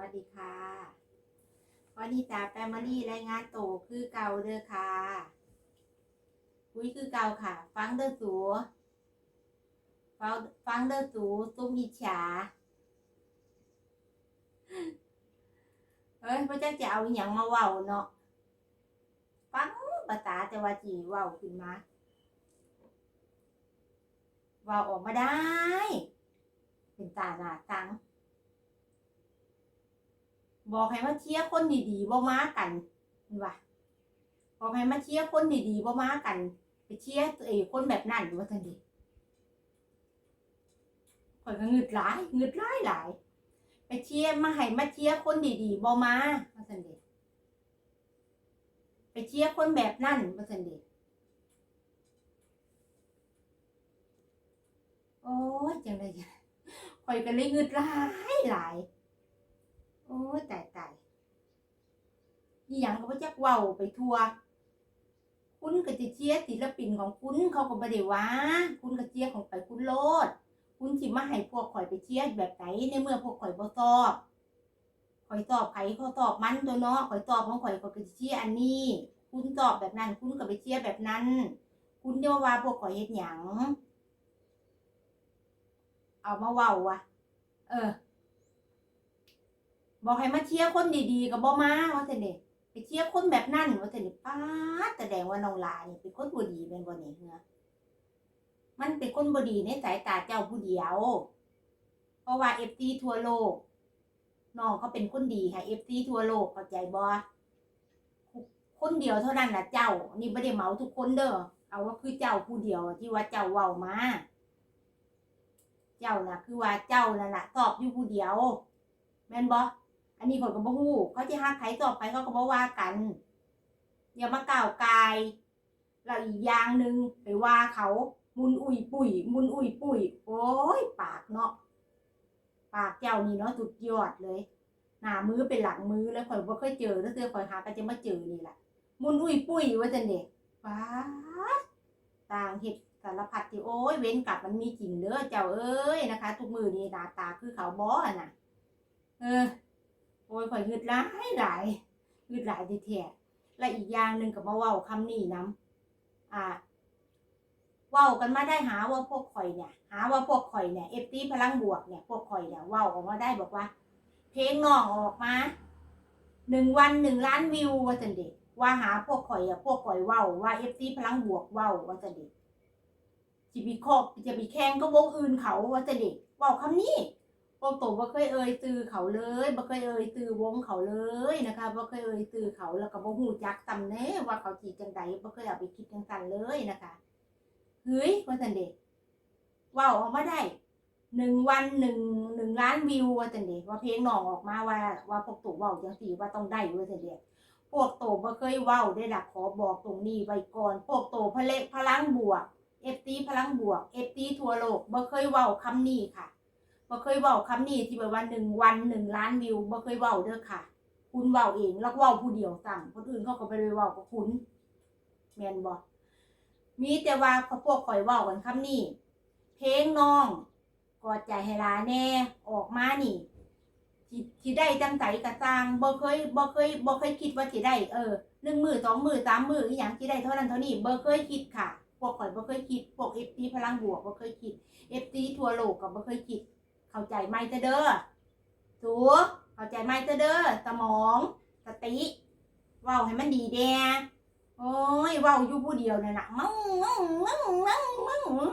วัสดีค่ะวันนี้จ่าแฟมิลี่รายงานโตคือเก่าเด้อค่ะคุยคือเก่าค่ะ ฟังเด้อสูฟังฟังเด้อสูตุ้มอิจฉาเอ้ยพระเจ้าจะเอาอย่างมาเว้าเนาะฟังภาษาแต่ว่าจีเว้าขึ้นมาเว้าออกมาได้ เป็นตาหนาตัง บอกให้มาเชียร์คนดีๆบ่มากันเห็นปะบอกให้มาเชียร์คนดีๆบ่มากัน ไปเชียร์เอ้คนแบบนั้นว่าทันดีข่อยก็งึดหลายงึดหลายหลาย ไปเชียร์มาให้มาเชียร์คนดีๆบ่มาว่าทันดีไปเชียร์คนแบบนั้นว่าทันดีโอ้ยจังเลยข่อยก็เลยงึดหลายหลาย โอ้ตายตายอีหยังก็บ่จักเว้าไปทัวคุณก็จะเชียศิลปินของคุณเขาก็บ่ได้ว่า คุณก็เชียของไปคุณโลด คุณสิมาให้พวกข่อยไปเชียแบบไหนในเมื่อพวกข่อยบ่ตอบข่อยตอบไผเขาตอบมันตัวเนาะข่อยตอบของข่อยก็จะเชียอันนี้ คุณตอบแบบนั้น คุณก็ไปเชียแบบนั้น คุณจะมาว่าพวกข่อยเฮ็ดหยังเอามาเว้าวะเออ บอกให้มาเชียร์คนดีๆกับบ่มาว่าแต่นี่ไปเชียร์คนแบบนั้นว่าแต่นี่ป้าแสดงว่าน้องลานี่เป็นคนบ่ดีเป็นบ่นี่เหือมันเป็นคนบ่ดีในสายตาเจ้าผู้เดียว เพราะว่า FT ทั่วโลกน้องเขาเป็นคนดีค่ะ FT ทั่วโลกเข้าใจบ่คนเดียวเท่านั้นนะเจ้า นี่บ่ได้เมาทุกคนเด้อเอาว่าคือเจ้าผู้เดียวที่ว่าเจ้าเว้ามาเจ้าน่ะคือว่าเจ้านั่นน่ะตอบอยู่ผู้เดียวแม่นบ่อั อันนี้คนก็บ่ฮู้เขาจะหักไผต่อไปเขาก็บ่ว่ากันอย่ามาก้าวกายแล้วอีกอย่างหนึ่งไปว่าเขามุนอุ่ยปุ๋ย มุนอุ่ยปุ๋ย โอ้ยปากเนาะปากเจ้านี่เนาะสุดยอดเลย หน้ามือเป็นหลังมือแล้วข่อยบ่เคยเจอแล้วเตือข่อยหาก็จะมาเจอนี่แหละมุนอุ่ยปุ๋ยว่าจังเด็กป้าต่างเห็ดสารพัดที่โอ้ยเว้นกลับมันมีจริงเด้อเจ้าเอ้ยนะคะ ทุกมือนี่หนาตาคือเขาบ่อะน่ะ เออ โอ้ยข่อยหึดหลายหลายหึดหลายแท้ๆและอีกอย่างหนึ่งก็มาเว้าคำนี้นํอ่าเว้ากันมาได้หาว่าพวกข่อยเนี่ย หาว่าพวกข่อยเนี่ยเอฟตีพลังบวกเนี่ยพวกข่อยเนี่ยเว้าออกมาได้บอกว่า เพลงน้องออกมาหนึ่งวันหนึ่งล้านวิวว่าจันเด็กว่าหาพวกข่อยอะพวกข่อยเว้าว่าเอฟซีพลังบวกเว้าว่าจันเด็กจะมีคอกจะมีแข่งก็วงอื่นเขาว่าจันเด็กเว้าคำนี้ พวกโตบ่เคยเอ่ยตือเขาเลยบ่เคยเอ่ยตือวงเขาเลยนะคะบ่เคยเอ่ยตือเขาแล้วก็บ่ฮู้จักตำแหน่ว่าเขาสิจังใดบ่เคยเอาไปคิดจังซั่นเลยนะคะเฮ้ยว่าซั่นเด้เว้าออกมาได้หนึ่งวันหนึ่งหนึ่งล้านวิวว่าซั่นเด้ว่าเพลงน้องออกมาว่า ว่าพวกโตเว้าจังซี่ว่าต้องได้ว่าซั่นเด้พวกโตบ่เคยเว้าได้ล่ะขอบอกตรงนี้ไว้ก่อน พวกโตพละพลังบวก FT พลังบวก FT ทั่วโลกบ่เคยเว้าคำนี้ค่ะ บ่เคยเว้าคำนี้ที่แบบว่าหนึ่งวันหนึ่งล้านวิวบ่เคยเว้าเด้อค่ะ คุณเว้าเองแล้วเว้าผู้เดียวสั่งคนอื่นเขาก็ไปเลยเว้ากับคุณแม่นบ่มีแต่ว่าเขาพวกข่อยเว้ากันคำนี้เพลงน้องกอดใจให้ลาแน่ออกมานี่ที่ที่ได้จังใจกระจางบ่เคยบ่เคยบ่เคยคิดว่าสิได้เออหนึ่งมือสองมือสามมืออีหยังสิได้เท่านั้นเท่านี้บ่เคยคิดค่ะพวกข่อยบ่เคยคิดพวก FT พลังบวกบ่เคยคิด FT ทั่วโลกก็บ่เคยคิด เข้าใจไหมเจ้าเด้อสูเข้าใจไหมเจ้าเด้อสมองสติเว้าให้มันดีแดโอ้ยเว้าอยู่ผู้เดียวน่ะนะมังมังมังมังมัง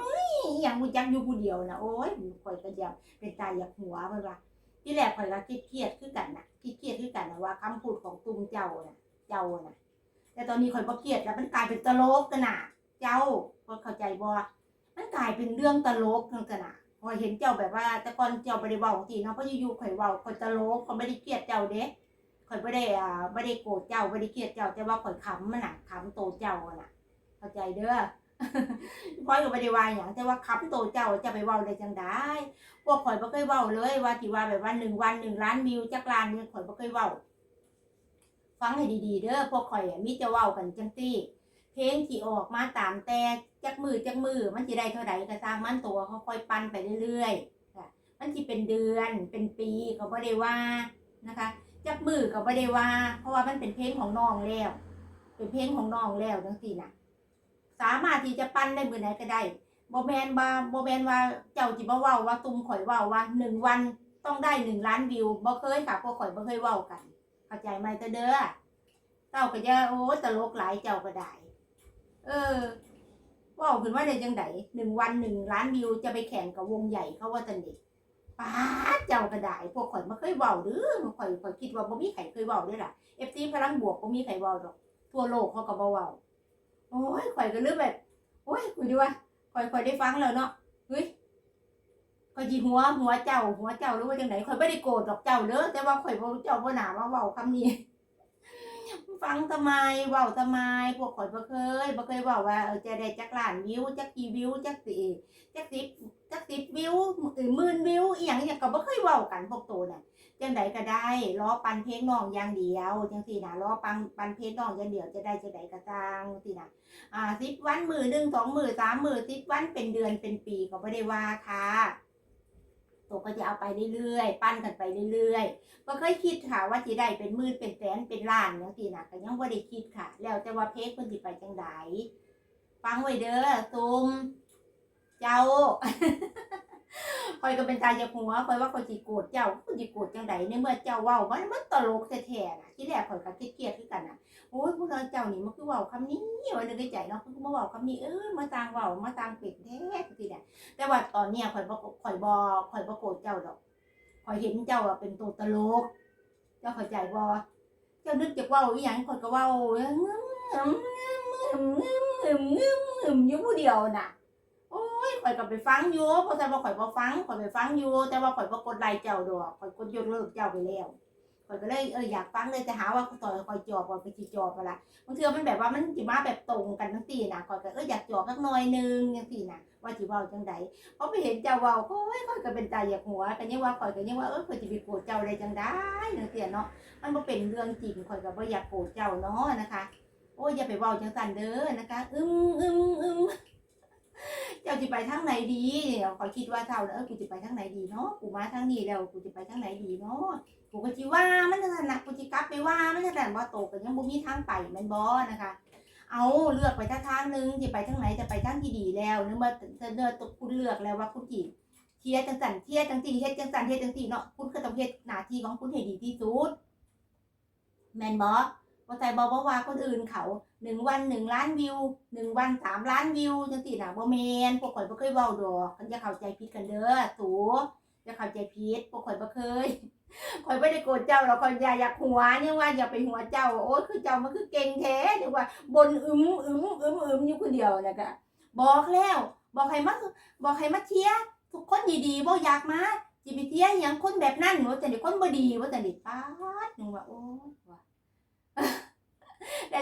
อย่างกูจักอยู่ผู้เดียวนะโอ้ยข่อยก็อยากเป็นตายอยากหัวเพิ่นว่าที่แรกข่อยก็คิดเครียดคือกันน่ะคิดเครียดคือกันนะว่าคำพูดของตุงเจ้าน่ะ เจ้าน่ะ แต่ตอนนี้ข่อยบ่เครียดแล้วมันกลายเป็นตลกกันน่ะ เจ้าบ่เข้าใจบ่มันกลายเป็นเรื่องตลกกันน่ะ พอเห็นเจ้าแบบว่า แต่ก่อนเจ้าไม่ได้เวาจริงเนาะเพราะอยู่ๆข่อยเว้าข่อยตลกข่อยไม่ได้เครียดเจ้าเด้ข่อยไม่ได้อ่าไม่ได้โกรธเจ้าไม่ได้เครียดเจ้าแต่ว่าข่อยขำมันน่ะขำโตเจ้าน่ะ เข้าใจเด้อพอยก็ไม่ได้ว่าอย่างแต่ว่าขำโตเจ้าจะไปเว้าได้จังได้พวกข่อยบ่เคยเว้าเลยว่าที่ว่าแบบว่าหนึ่งวันหนึ่งล้านวิวจักล้านเนี่ยข่อยบ่เคยเว้า ฟังให้ดีๆ เด้อพวกข่อยมีจะเว้ากันจังซี่ เพลงที่ออกมาตามแต่จักมือจักมือมันสิได้เท่าใดก็สร้างมันตัวเขาค่อยปั้นไปเรื่อยๆค่ะมันสิเป็นเดือนเป็นปีก็บ่ได้ว่านะคะจับมือก็บ่ได้ว่า เพราะว่ามันเป็นเพลงของน้องแล้ว เป็นเพลงของน้องแล้วจังซี่น่ะสามารถที่จะปั้นได้มื้อไหนก็ได้บ่แมนว่าบ่แมนว่าเจ้าสิมาเว้าว่าตุ้มข่อยว้าว่าหนึ่งวันต้องได้หนึ่งล้านวิวบ่เคยค่ะพวกข่อยบ่เคยว้ากัน เข้าใจไหมตาเด้อเจ้าก็จะโอ้ตลกหลายเจ้าก็ได้ เออว้าขึ้นว่าได้จังไดหนึ่งวันหนึ่งล้านวิวจะไปแข่งกับวงใหญ่เขาว่าจังได๋ป้าเจ้าก็ได้พวกข่อยบ่เคยเว้าเด้อข่อยข่อยคิดว่าบ่มีใครเคยเว้าด้อล่ะ FC พลังบวกบ่มีใครเว้าดอกทั่วโลกเขาก็บ่เว้าโอ้ยข่อยก็เลยแบบโอ้ยคุยดีว่าข่อยข่อยได้ฟังแล้วเนาะเฮ้ยข่อยจีหัวหัวเจ้าหัวเจ้าหรือว่าจังไหนข่อยไม่ได้โกรธดอกเจ้าเด้อแต่ว่าข่อยบ่เจ้าบ่หนามาเว้าคำนี้ ฟังทำไมเว้าทำไมพวกข่อยบ่เคยบ่เคยเว้าว่าเออจะได้จักล้านวิวจักกี่วิวจักสิจักสิบจักสิบวิวหรือหมื่นวิวอีหยังอีหยังก็บ่เคยเว้ากันพวกโตน่ะจังใดก็ได้ล้อปันเพลงน้องอย่างเดียวจังซี่นะล้อปันปันเพลงน้องอย่างเดียวจะได้จะได้ก็ตางสินะอ่าสิบวันมือหนึ่งสองมือสามมือสิบวันเป็นเดือนเป็นปีก็ไม่ได้ว่าค่ะ ตัวก็จะเอาไปเรื่อยๆ ปั้นกันไปเรื่อยๆก็เคยคิดค่ะว่าจะได้เป็นหมื่นเป็นแสนเป็นล้านจังที่นะก็ยังบ่ได้คิดค่ะ แล้วแต่ว่าเพคคนสิไปจังใดฟังไว้เด้อตุมเจ้า คอยก็เป็นตายจากหัวคอยว่าคอยจิโกรธเจ้าคอยจิโกรธจังใดในเมื่อเจ้าเว้ามันมันตลกแท้ๆนะที่แรกคอยก็เครียดๆคือกันนะโอ้ยพวกเราเจ้านี่มันคือเว้าคำนี้ว่านึกในใจเนาะคือมาเว้าคำนี้เออมาต่างเว้ามาต่างเป็ดแท้สิเนี่ยแต่ว่าตอนเนี้ยคอยบ่คอยบ่คอยบ่โกรธเจ้าดอกคอยเห็นเจ้าเป็นตัวตลก เจ้าเข้าใจบ่เจ้านึกจะเว้าอีหยังคอยก็เว้าเงึมๆๆๆๆๆอมเงื้อมเงื้อมอยู่ผู้เดียวน่ะ ข่อยก็ไปฟังอยู่เพราะแต่ว่าข่อยบ่ฟังข่อยไปฟังอยู่แต่ว่าข่อยบ่กดไลค์เจ้าดอกข่อยกดยกเลิกเจ้าไปแล้วข่อยก็เลยเอออยากฟังเลยแต่หาว่าต่อยข่อยจอบข่อยก็สิจอบไปละบางเทื่อมันแบบว่ามันสิมาแบบตรงกันทั้งสี่นะข่อยก็เอออยากจอบสักหน่อยหนึงจังซี่นะว่าสิเว้าจังใดเพราะไปเห็นเจ้าเว้าโอ้ยข่อยก็เป็นตาอยากหัวก็ยังว่าข่อยก็ยังว่าเออข่อยสิไปโกรธเจ้าได้จังได๋จังซี่เนาะมันบ่เป็นเรื่องจริงข่อยก็บ่อยากโกรธเจ้าเนาะนะคะ โอ้ยอย่าไปเว้าจังซั่นเด้อนะคะ อึมอึมอึม เจ้าจะไปทางไหนดีเนี่ยขอยคิดว่าเท่าแล้วเออกูจะไปทางไหนดีเนาะกูมาทางนี้แล้วกูจะไปทางไหนดีเนาะกูก็จิว่ามันจะนั่นนะกูจะกลับไปว่ามันจะนั่นว่าโตกันยังบ่มีทางไปแมันบ่นะคะ เอาเลือกไปทางทางหนึงจะไปทางไหนจะไปทางที่ดีแล้วนึกว่าเนื้อตกคุณเลือกแล้วว่าคุณจีเทียจังสันเทียจังสีเฮ็ดจังสันเฮ็ดจังสีเนาะคุณก็ต้องเฮ็ดหน้าที่ของคุณให้ดีที่สุดแม่นบ่ บ่ใจบ่บ่ว่าคนอื่นเขาหนึ่งวันหนึ่งล้านวิวหนึ่งวันสามล้านวิวจังซี่น่ะบ่แมนพวกข่อยบ่เคยเว้าดอกคันอย่าเข้าใจผิดกันเด้อตูอย่าเข้าใจผิดพวกข่อยบ่เคยข่อยบ่ได้โกรธเจ้าหรอกข่อยอย่าอยากหัวเนี่ยว่าอย่าไปหัวเจ้าโอ้ยคือเจ้ามันคือเก่งแท้เดี๋ยวว่าบนอึมอึมอึมอึมอยู่คนเดียวน่ะก็บอกแล้ว บอกให้มาบอกให้มาเชียทุกคนดีๆบ่อยากมาสิไปเชียร์หยังคนแบบนั้นว่าแต่เด็กคนบ่ดีว่าแต่เด็กป๊าดนึงว่าโอ้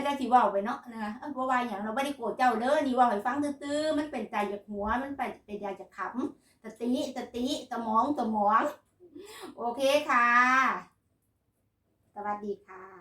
แต่จะสิว่าไปเนาะนะคะเพราะว่าอย่างเราไม่ได้โกรธเจ้าเด้อนี่ว่าให้ฟังตื้อๆมันเป็นใจจากหัวมันเป็นเป็นใจจากขำสติสติสมองสมอง โอเคค่ะ สวัสดีค่ะ